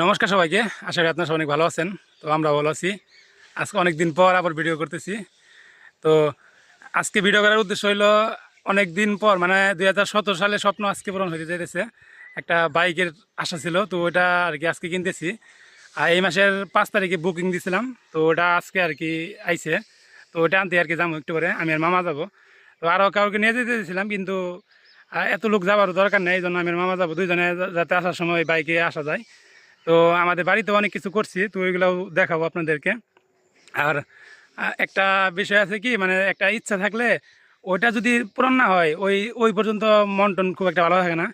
নমস্কার সবাইকে। আশা করি আপনারা অনেক ভালো আছেন। তো আমরা ভালো আছি। আজকে অনেক দিন পর আবার ভিডিও করতেছি। তো আজকে ভিডিও করার উদ্দেশ্য হইল অনেক দিন পর মানে দুই হাজার সতেরো সালে স্বপ্ন আজকে পূরণ হতে যেতেছে একটা বাইকের আশা ছিল, তো ওটা আর কি আজকে কিনতেছি। আর এই মাসের পাঁচ তারিখে বুকিং দিয়েছিলাম তো ওটা আজকে আর কি আইছে। তো ওটা আনতে আর কি যাব একটু করে আমি আর মামা যাব। তো আরও কাউকে নিয়ে যেতে দিয়েছিলাম কিন্তু এত লোক যাওয়ার দরকার নেই, এই জন্য আমি মামা যাব। দুইজনে যাতে আসার সময় বাইকে আসা যায়। তো আমাদের বাড়িতে অনেক কিছু করছি, তো ওইগুলোও দেখাবো আপনাদেরকে। আর একটা বিষয় আছে কি মানে একটা ইচ্ছা থাকলে ওইটা যদি পূরণ না হয়, ওই ওই পর্যন্ত মন টন খুব একটা ভালো থাকে না।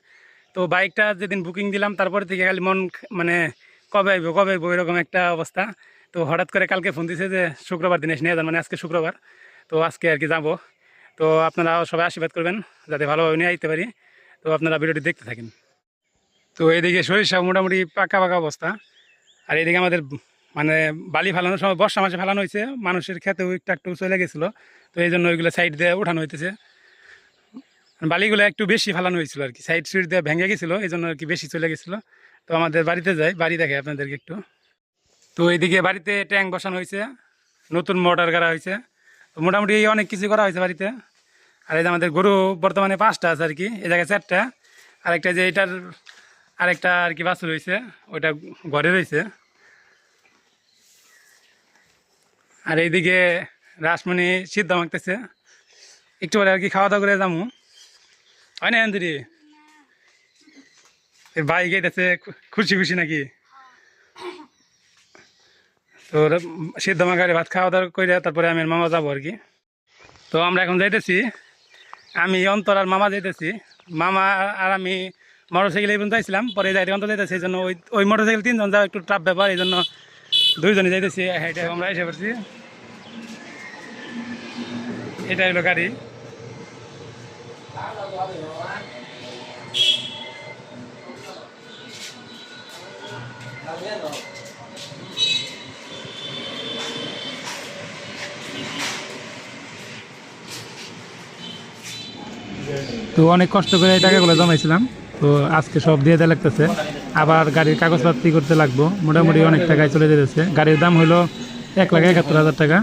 তো বাইকটা যেদিন বুকিং দিলাম, তারপরে থেকে খালি মন মানে কবে আইবো কবে আইবো, এরকম একটা অবস্থা। তো হঠাৎ করে কালকে ফোন দিছে যে শুক্রবার দিনে নিয়ে যান মানে আজকে শুক্রবার। তো আজকে আর কি যাব। তো আপনারা সবাই আশীর্বাদ করবেন, যাতে ভালোভাবে নিয়ে আইতে পারি। তো আপনারা ভিডিওটি দেখতে থাকেন। তো এইদিকে সরিষা মোটামুটি পাকা পাকা অবস্থা। আর এইদিকে আমাদের মানে বালি ফেলানোর সময় বর্ষা মাসে ফেলানো হয়েছে, মানুষের খেতে একটু একটু চলে গেছিল। তো এই জন্য ওইগুলো সাইড দিয়ে উঠানো হইতেছে। বালিগুলো একটু বেশি ফেলানো হয়েছিল আর কি সাইড সুইড দিয়ে ভেঙে গেছিল, এই জন্য আর কি বেশি চলে গেছিল। তো আমাদের বাড়িতে যাই, বাড়ি দেখে আপনাদেরকে একটু। তো এইদিকে বাড়িতে ট্যাঙ্ক বসানো হয়েছে, নতুন মোটর করা হয়েছে। তো মোটামুটি অনেক কিছু করা হয়েছে বাড়িতে। আর এই যে আমাদের গরু বর্তমানে পাঁচটা আছে আর কি, এই জায়গায় চারটা। আরেকটা যে এটার আরেকটা আর কি বাছুর রয়েছে ওইটা ঘরে রয়েছে আর এইদিকে রাসমণি সিদ্ধ মাখতেছে। একটু পরে আর কি খাওয়া দাওয়া করে যাব হয় না আন্তরি ভাই গেতেছে খুশি খুশি নাকি? তো সিদ্ধ মাখারে ভাত খাওয়া দাওয়া করে তারপরে আমি মামা যাব আর কি। তো আমরা এখন যাইতেছি। আমি অন্তর আর মামা যাইতেছি। মামা আর আমি মোটর সাইকেল এই পর্যন্ত যাইছিলাম পরে যাইতে অন্তর যাইতেছি, এই জন্য ওই ওই মোটর সাইকেল তিনজন যাওয়া একটু ট্রাপ ব্যাপার, এই জন্য দুইজনে যাইতেছি, হেঁটে আমরা এসে পড়ছি। এটা হলো গাড়ি। তো অনেক কষ্ট করে এই টাকাগুলো জমাইছিলাম। তো আজকে সব দিয়ে দেওয়া লাগতেছে। আবার গাড়ির কাগজপাতি করতে লাগবো। মোটামুটি অনেক টাকায় চলে যেতেছে। গাড়ির দাম হলো এক লাখ একাত্তর হাজার টাকা।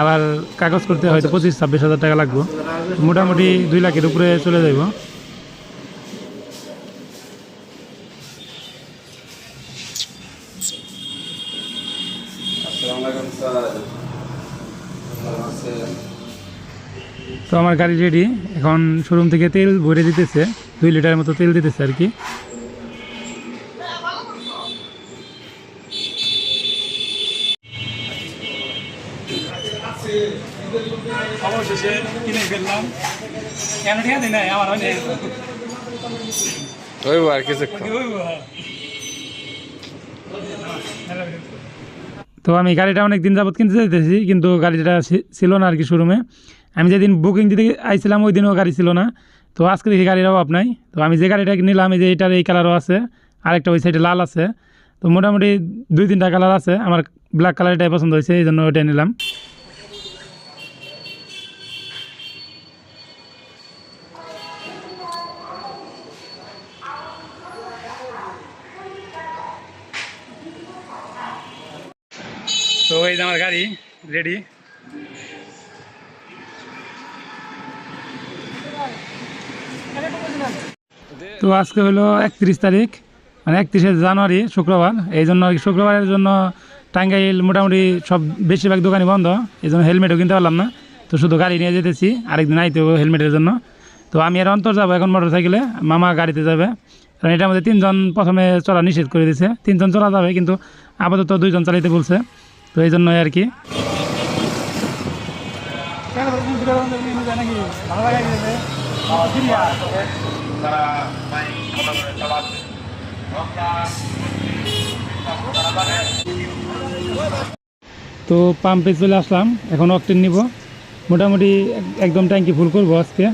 আবার কাগজ করতে হয়তো পঁচিশ, ছাব্বিশ হাজার টাকা লাগবো। মোটামুটি দুই লাখের উপরে চলে যাইব। তো আমার গাড়ি রেডি এখন শোরুম থেকে তেল ভরে দিতেছে। দুই লিটারের মতো তেল দিতেছে আর কি। অবশেষে কিনে ফেললাম। কেন ঠিক আছে না আমার হয়নি। ওই আর কিছু তো আমি গাড়িটা অনেক দিন যাবত কিনতে চাইতেছি কিন্তু গাড়িটা ছিল না আর কি শোরুমে। আমি যেদিন বুকিং দিতে আইছিলাম ওই দিনও গাড়ি ছিল না। তো আজকে দেখি গাড়ির অভাব নাই। তো আমি যে গাড়িটা নিলাম, এই যে এটার এই কালারও আছে, আরেকটা ওই সাইডে লাল আছে। তো মোটামুটি দুই তিনটা কালার আছে, আমার ব্ল্যাক কালারটাই পছন্দ হয়েছে, এই জন্য ওইটাই নিলাম। তো এই যে আমার গাড়ি রেডি তো আজকে হলো একত্রিশ তারিখ মানে একত্রিশে জানুয়ারি, শুক্রবার। এই জন্য শুক্রবারের জন্য টাঙ্গাইল মোটামুটি সব বেশিরভাগ দোকানই বন্ধ। এই জন্য হেলমেটও কিনতে পারলাম না। তো শুধু গাড়ি নিয়ে যেতেছি, আরেকদিন আইতে হবে হেলমেটের জন্য। তো আমি আর অন্তর যাব এখন মোটর সাইকেলে মামা গাড়িতে যাবে। কারণ এটার মধ্যে তিনজন প্রথমে চলা নিষেধ করে দিছে। তিনজন চলা যাবে, কিন্তু আপাতত দুইজন চালাইতে বলছে। তো এই জন্যই আর কি। তো পাম্পে চলে আসলাম। এখন অকটেন নিব। মোটামুটি এক- একদম ট্যাঙ্কি ফুল করব আজকে।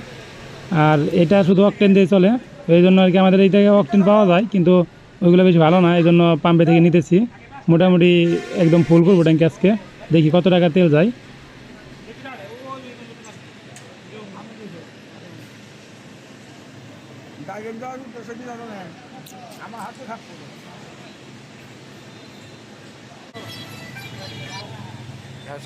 আর এটা শুধু অকটেন দিয়ে চলে। এই জন্য আর কি আমাদের এই জায়গায় অকটেন পাওয়া যায়, কিন্তু ওইগুলো বেশি ভালো না। এই জন্য পাম্পে থেকে নিতেছি। মোটামুটি একদম ফুল করব ট্যাঙ্কি আজকে। দেখি কত টাকা তেল যায়। দাগের দেওয়ার উদ্দেশ্য কি জানো না আমার হাতে থাকতো হ্যাঁ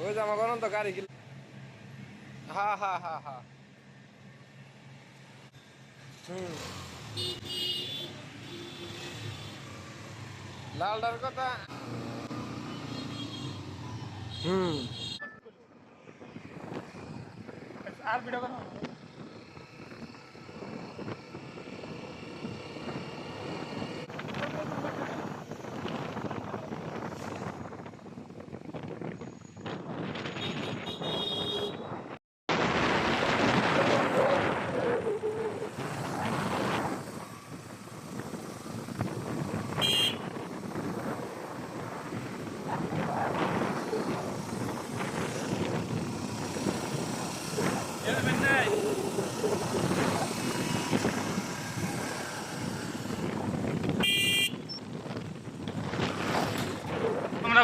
ওই যে আমার অনন্ত গাড়ি হা হা হা হা। কথা। হুম। আর ভিডিও করো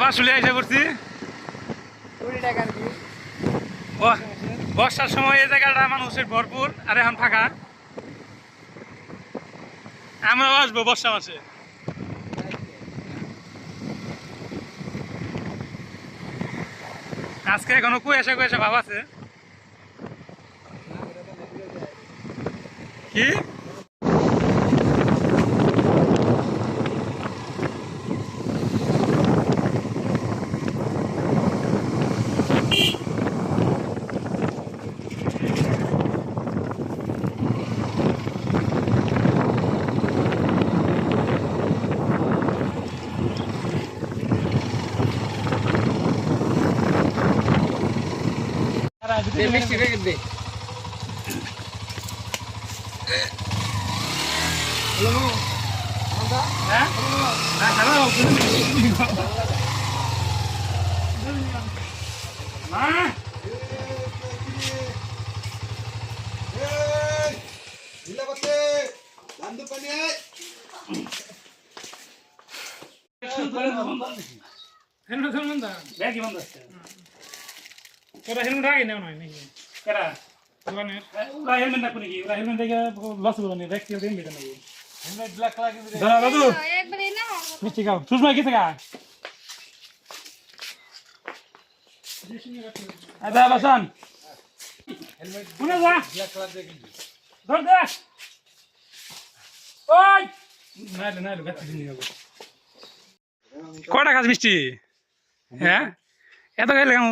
আমরা বাসুলে এসে পড়ছি। বর্ষার সময় এই জায়গাটা মানুষের ভরপুর আর এখন ফাঁকা। আমরাও আসব বর্ষা মাসে। আজকে এখনও কুয়াশা কুয়াশা ভাব আছে। কি? মিষ্টি রেখে দে হ্যাঁ হ্যাঁ হ্যালো মা হেলমেট হেলমেট দা ব্যাগই বন্ধ আছে তোরা হেলমেট আগে নেও নয় নাকি কেরা দোকানের ওরা হেলমেট না কোনি কি ওরা হেলমেট দেখে লস করবে না ব্যাগ কেউ দিন দিতে নাকি হেলমেট ব্ল্যাক কালার দাদা দাদু একবারে না মিষ্টি খাও সুষমা গেছে গা আচ্ছা বাসন শুনে যা ব্ল্যাক কালার দিয়ে কিনবি ধর দে ওই নাইলে নাইলে ব্যাগ কিনে যাব কটা খাস মিষ্টি হ্যাঁ এত খাইলে কেমন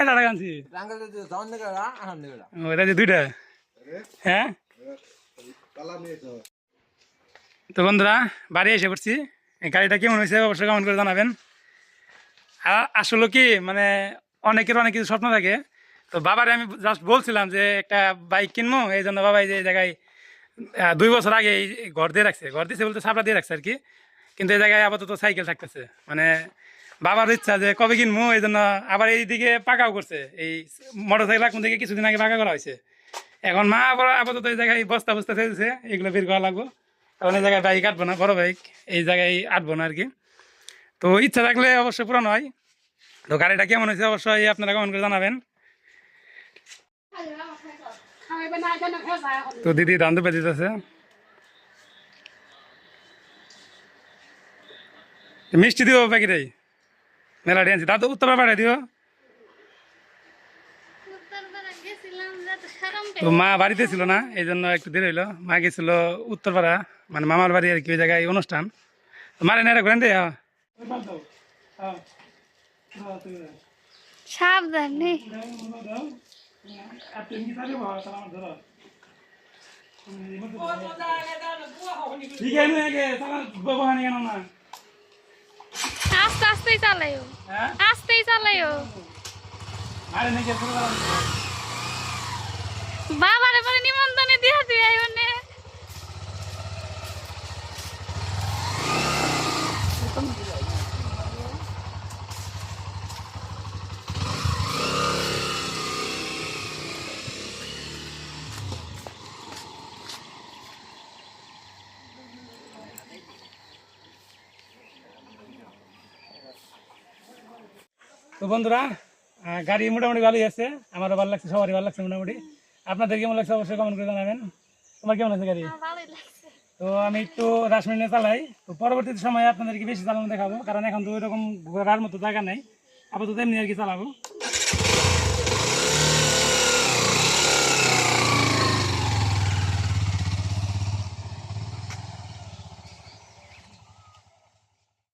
এটা টাকা আনছি টাঙ্গাল দিয়ে যাওয়ান দিকে আহান দিকে ও, এটা যে দুইটা? হ্যাঁ? তো বন্ধুরা, বাড়ি এসে পড়ছি। গাড়িটা কেমন হয়েছে অবশ্যই কেমন করে জানাবেন। আসলে কি মানে অনেকের অনেক কিছু স্বপ্ন থাকে। তো বাবারে আমি জাস্ট বলছিলাম যে একটা বাইক কিনবো, এই জন্য বাবা এই যে জায়গায় দুই বছর আগে এই ঘর দিয়ে রাখছে। ঘর দিয়েছে বলতে সাপড়া দিয়ে রাখছে আর কি। কিন্তু এই জায়গায় আপাতত সাইকেল থাকতেছে। মানে বাবার ইচ্ছা যে কবে কিনবো এই জন্য আবার এইদিকে পাকাও করছে। এই মোটর সাইকেল এখন থেকে কিছুদিন আগে পাকা করা হয়েছে। এখন মা আবার আপাতত এই জায়গায় বস্তা বস্তা ফেলছে এগুলো বের করা লাগবো। কারণ এই জায়গায় বাইক আটবো না, বড় বাইক, এই জায়গায় আটবো না আর কি তো ইচ্ছা থাকলে অবশ্যই পূরণ হয়। তো গাড়িটা কেমন হয়েছে অবশ্যই আপনারা কমেন্ট করে জানাবেন। তো দিদি ধান দুপে দিতেছে। মিষ্টি দিও প্যাকেটে মেলা ডিয়ান্সি তা তো উত্তর পাঠাই দিও তো মা বাড়িতে ছিল না এই জন্য একটু দেরি হইল। মা গেছিল উত্তরপাড়া মানে মামার বাড়ি আর কি ওই জায়গায় অনুষ্ঠান। তো মারে নেড়া করেন দে সাবধানে। ঠিক আছে বাবা কেন না আস্তে আস্তেই চালাইও। হ্যাঁ আস্তেই চালাইও। বাবারে পরে নিমন্ত্রণে দিয়া দিবে মানে তো বন্ধুরা গাড়ি মোটামুটি ভালোই আছে আমারও ভালো লাগছে সবারই ভালো লাগছে মোটামুটি। আপনাদের কেমন লাগছে অবশ্যই কমেন্ট করে জানাবেন। তোমার কেমন লাগছে গাড়ি? তো আমি একটু দশ মিনিটে চালাই। তো পরবর্তী সময়ে আপনাদেরকে বেশি চালানো দেখাবো কারণ এখন তো ওইরকম ঘোরার মতো জায়গা নেই। আপাতত এমনি আর কি চালাবো।